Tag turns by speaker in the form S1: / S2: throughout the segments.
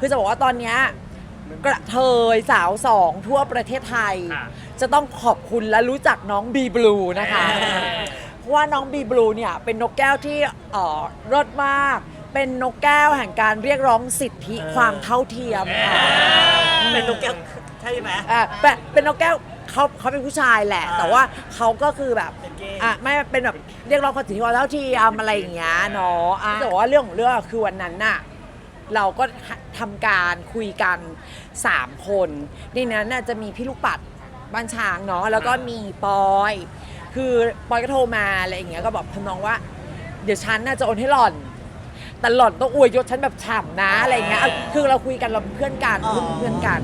S1: คือจะบอกว่าตอนเนี้ยกระเทยสาวสองทั่วประเทศไทย
S2: ค่ะ
S1: จะต้องขอบคุณและรู้จักน้องบีบลูนะคะ
S2: เออ
S1: เพราะว่าน้องบีบลูเนี่ยเป็นนกแก้วที่เอ่อรสมาก เป็นนกแก้วแห่งการเรียกร้องสิทธิความเท่าเทียมค่ะ
S3: เป็นนกแก้วใช่ไหม
S1: อะเป็นเป็นนกแก้วเขาเขาเป็นผู้ชายแหละ
S3: อ่า
S1: แต่ว่าเขาก็คือแบบ
S3: เป็นเกย์
S1: อะไม่เป็นแบบเรียกร้องความสิทธิความเท่าเทียมอะไรอย่างเงี้ยเนาะอะแต่ว่าเรื่องของเรื่องคือวันนั้นน่ะ เราก็ ทำการคุยกัน 3 คน ในนั้นน่ะจะมีพี่ลูกปัดบ้านช้างเนาะแล้วก็มีปอย คือปอยก็โทรมาอะไรอย่างเงี้ยก็บอกทำนองว่า เดี๋ยวฉันน่าจะโอนให้หล่อนแต่หล่อนต้องอวยยศฉันแบบฉ่ำนะอะไรอย่างเงี้ยเอาคือเราคุยกันเราเป็นเพื่อนกัน
S3: อ๋อ
S1: เพื่อนกัน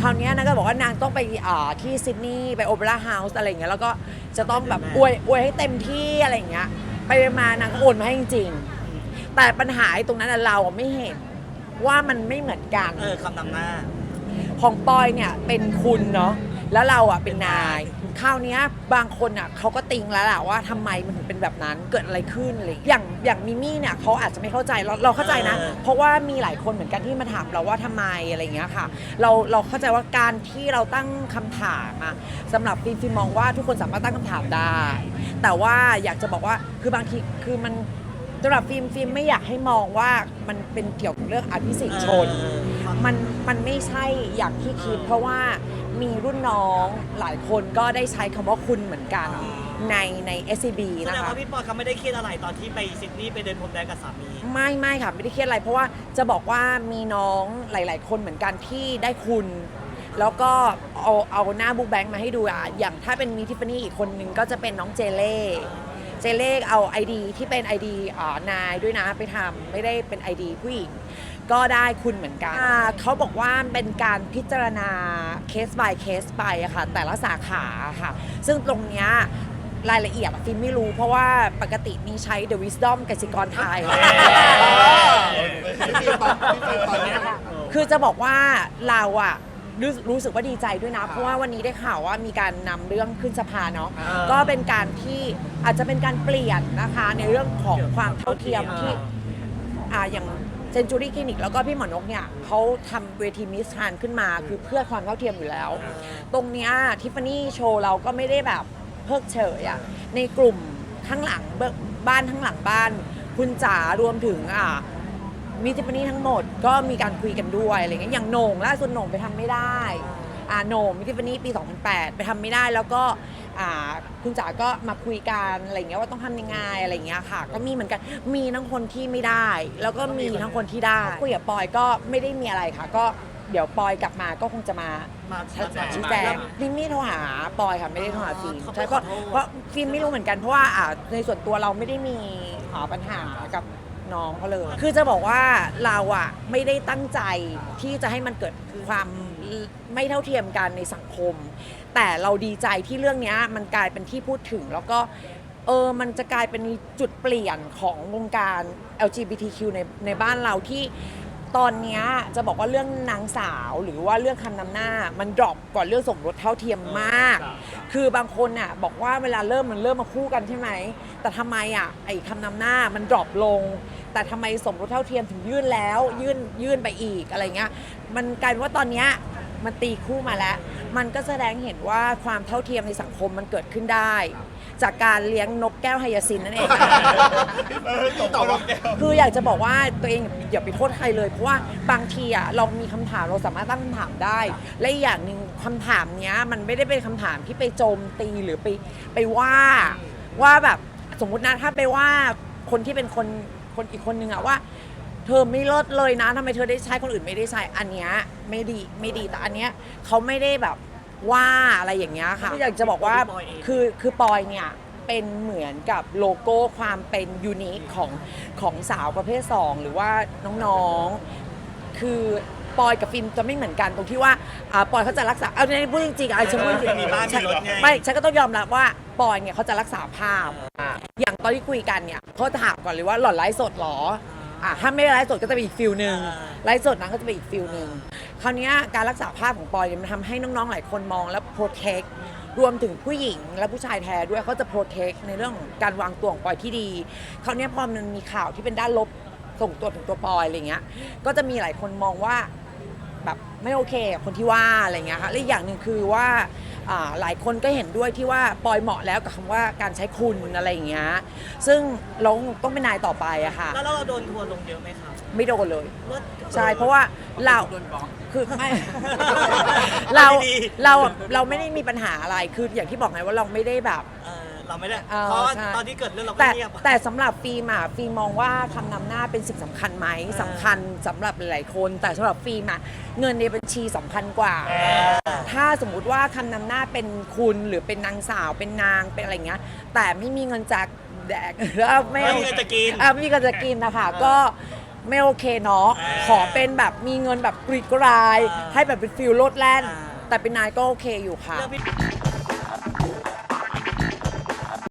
S1: คราวเนี้ยนางก็บอกว่านางต้องไปอ่าที่ซิดนีย์ไปโอเปร่าเฮาส์อะไรอย่างเงี้ยแล้วก็จะต้องแบบอวยอวยให้เต็มที่อะไรอย่างเงี้ยไปมานางก็โอนมาให้จริงๆ แต่ปัญหาไอ้ตรงนั้นน่ะเราอะไม่เห็น ว่ามันไม่เหมือนกัน
S3: เออคำนำหน้า
S1: ของปอยเนี่ยเป็นคุณเนาะแล้วเราอะเป็นนายคราวเนี้ยบางคนอะเขาก็ติงแล้วแหละว่าทำไมมันถึงเป็นแบบนั้นเกิดอะไรขึ้นอะไรอย่างอย่างอย่างมิมี่เนี่ยเขาอาจจะไม่เข้าใจเราเราเข้าใจนะ
S3: เออ
S1: เพราะว่ามีหลายคนเหมือนกันที่มาถามเราว่าทำไมอะไรอย่างเงี้ยค่ะ เราเราเข้าใจว่าการที่เราตั้งคำถามอะสำหรับฟิล์มฟิล์มมองว่าทุกคนสามารถตั้งคำถามได้ แต่ว่าอยากจะบอกว่าคือบางทีคือมัน สำหรับฟิล์มฟิล์มไม่อยากให้มองว่ามันเป็นเกี่ยวกับเรื่องอภิสิทธิชน
S3: เออ
S1: มันมันไม่ใช่อย่างที่คิด เพราะว่ามีรุ่นน้องหลายคนก็ได้ใช้คำว่าคุณเหมือนกันในใน SCB
S3: แสด
S1: นะ
S3: ง
S1: คะ
S3: ว่าพี่ปอยเขาไม่ได้เครียดอะไรตอนที่ไปซิดนีย์ไปเดินพรมแดงกับสามี
S1: ไม่ไม่ค่ะ ไม่ได้เครียดอะไร เพราะว่าจะบอกว่ามีน้องหลาย ๆ คนเหมือนกันที่ได้คุณ แล้วก็เอาเอาหน้าบุ๊กแบงค์มาให้ดูอะอย่างถ้าเป็นมีทิฟฟานี่อีกคนนึงก็จะเป็นน้องเจเล่ เจเล่เอา ID ที่เป็น ID อ่านายด้วยนะไปทำไม่ได้เป็น ID ผู้หญิงก็ได้คุณเหมือนกันอ่าเขาบอกว่าเป็นการพิจารณาเคส by เคสไปอะค่ะแต่ละสาขาค่ะ ซึ่งตรงเนี้ยรายละเอียดอะฟิล์มไม่รู้เพราะว่าปกตินี่ใช้ The Wisdom กสิกรไทย คือจะบอกว่าเราอะ รู้รู้สึกว่าดีใจด้วยนะ เพราะว่าวันนี้ได้ข่าวว่ามีการนำเรื่องขึ้นสภาเนาะ
S3: อ่า
S1: ก็เป็นการที่อาจจะเป็นการเปลี่ยนนะคะ ในเรื่องของความเท่าเทียมที่ อ่าอย่างเซนจูรี่คลินิกแล้วก็พี่หมอนกเนี่ยเขาทำเวทีมิสทรานขึ้นมา คือเพื่อความเท่าเทียมอยู่แล้ว ตรงเนี้ทิฟฟานี่โชว์เราก็ไม่ได้แบบเพิกเฉยอะในกลุ่มข้างหลังเบื้องบ้านข้างหลังบ้าน คุณจ๋ารวมถึงอ่า มีทิฟฟานี่ทั้งหมดก็มีการคุยกันด้วยอะไรเงี้ยอย่างโหน่งล่าสุดโหน่งไปทำไม่ได้อ่าโหน่งมีทิฟฟานี่ปี 2008 ไปทำไม่ได้แล้วก็อ่าคุณจ๋าก็มาคุยกันอะไรเงี้ยว่าต้องทำยังไงอะไรเงี้ยค่ะ ก็มีเหมือนกันมีทั้งคนที่ไม่ได้ แล้วก็มีทั้งคนที่ได้คุยกับปอยก็ไม่ได้มีอะไรค่ะ ก็เดี๋ยวปอยกลับมาก็คงจะมา
S3: มา
S1: ชี้แจงฟิล์มไม่โทรหาปอยค่ะไม่ได้โทรหาฟิล์ม
S3: อ๋อ
S1: ใช่เพราะ
S3: ขอโทษ
S1: เพราะฟิล์มไม่รู้เหมือนกันเพราะว่าอ่าในส่วนตัวเราไม่ได้มีอ่าปัญหากับ น้องเขาเลย คือจะบอกว่าเราอะไม่ได้ตั้งใจที่จะให้มันเกิดความไม่เท่าเทียมกันในสังคม แต่เราดีใจที่เรื่องนี้มันกลายเป็นที่พูดถึงแล้วก็เออ มันจะกลายเป็นจุดเปลี่ยนของวงการ LGBTQ ในในบ้านเราที่ตอนนี้จะบอกว่าเรื่องนางสาวหรือว่าเรื่องคำนำหน้ามันดรอปก่อนเรื่องสมรสเท่าเทียมมาก คือบางคนอะบอกว่าเวลาเริ่มมันเริ่มมาคู่กันใช่ไหม แต่ทำไมอะไอ้คำนำหน้ามันดรอปลง แต่ทำไมสมรสเท่าเทียมถึงยื่นแล้ว ยื่นยื่นไปอีกอะไรเงี้ยมันกลายเป็นว่าตอนเนี้ยมันตีคู่มาแล้ว มันก็แสดงเห็นว่าความเท่าเทียมในสังคมมันเกิดขึ้นได้ จากการเลี้ยงนกแก้วไฮยาซินนั่นเอง
S2: ต่อว่า
S1: คืออยากจะบอกว่าตัวเองอย่าไปโทษใครเลย เพราะว่าบางทีอะเรามีคำถามเราสามารถตั้งคำถามได้ และอีกอย่างหนึ่งคำถามเนี้ย มันไม่ได้เป็นคำถามที่ไปโจมตีหรือไปไปว่าว่าแบบสมมุตินะถ้าไปว่าคนที่เป็นคน คนอีกคนนึงอะว่า เธอไม่เลิศเลยนะทำไมเธอได้ใช้คนอื่นไม่ได้ใช้อันเนี้ยไม่ดีไม่ดีแต่อันเนี้ยเขาไม่ได้แบบว่าอะไรอย่างเงี้ยค่ะอยากจะบอกว่าคือคือปอยเนี่ยเป็นเหมือนกับโลโก้ความเป็นยูนิคของของสาวประเภท 2 หรือว่าน้องๆ คือ ปอยกับฟิล์มจะไม่เหมือนกันตรงที่ว่าอ่าปอยเขาจะรักษาเอาในพูดจริงๆอะฉันพูดจริง
S3: มีบ้านมีรถไง
S1: ไม่ฉันก็ต้องยอมรับว่าปอยเนี่ยเขาจะรักษาภาพ อย่างตอนที่คุยกันเนี่ยเขาถามก่อนเลยว่าหล่อนไลฟ์สดเหรออะถ้าไม่ได้ไลฟ์สดก็จะเป็นอีกฟิลหนึ่ง
S3: อ่า
S1: ไลฟ์สดนั้นก็จะเป็นอีกฟิลหนึ่งคราวเนี้ยการรักษาภาพของปอยเนี่ยมันทำให้น้องๆหลายคนมองและโปรเทครวมถึงผู้หญิงและผู้ชายแท้ด้วยเขาจะโปรเทคในเรื่องของการวางตัวของปอยที่ดีคราวเนี้ยพอมันมีข่าวที่เป็นด้านลบ ส่งตัวถึงตัวปอยอะไรเงี้ย ก็จะมีหลายคนมองว่าแบบไม่โอเคกับคนที่ว่าอะไรเงี้ยค่ะและอีกอย่างหนึ่งคือว่าอ่าหลายคนก็เห็นด้วยที่ว่าปอยเหมาะแล้วกับคำว่าการใช้คุณอะไรอย่างเงี้ย ซึ่งเราต้องเป็นนายต่อไปอะค่ะ
S3: แล้วเราโดนทัวร์ลงเยอะไหมครับ
S1: ไม่โดนเลย
S3: เลิศ
S1: ใช่ เพราะว่าเรา
S2: โดนบล็อก
S1: คือไม่เรา
S3: ดี
S1: เราเราไม่ได้มีปัญหาอะไร คืออย่างที่บอกไงว่าเราไม่ได้แบบ
S3: เออเราไม่ได้
S1: เออ
S3: เพราะว่า
S1: ใช่
S3: ตอนที่เกิดเรื่องเราก็
S1: แต่
S3: เงียบ
S1: แต่สำหรับฟิล์มอะฟิล์มมองว่าคำนำหน้าเป็นสิ่งสำคัญไหม
S3: อ่า
S1: สำคัญสำหรับหลายๆคน แต่สำหรับฟิล์มอะเงินในบัญชีสำคัญกว่าถ้าสมมุติว่าคำนำหน้าเป็นคุณหรือเป็นนางสาวเป็นนางเป็นอะไรเงี้ย แต่ไม่มีเงินจากแดกแล้วไม่
S3: ไม่มีเงินจะกิน
S1: อะไม่มีเงินจะกินนะคะก็ไม่โอเคเนาะ
S3: อ่า
S1: ขอเป็นแบบมีเงินแบบกรีดกราย
S3: อ่า
S1: ให้แบบเป็นฟิลโลดแล่น
S3: อ่า
S1: แต่เป็นนายก็โอเคอยู่ค่ะ
S3: เรื่องพี่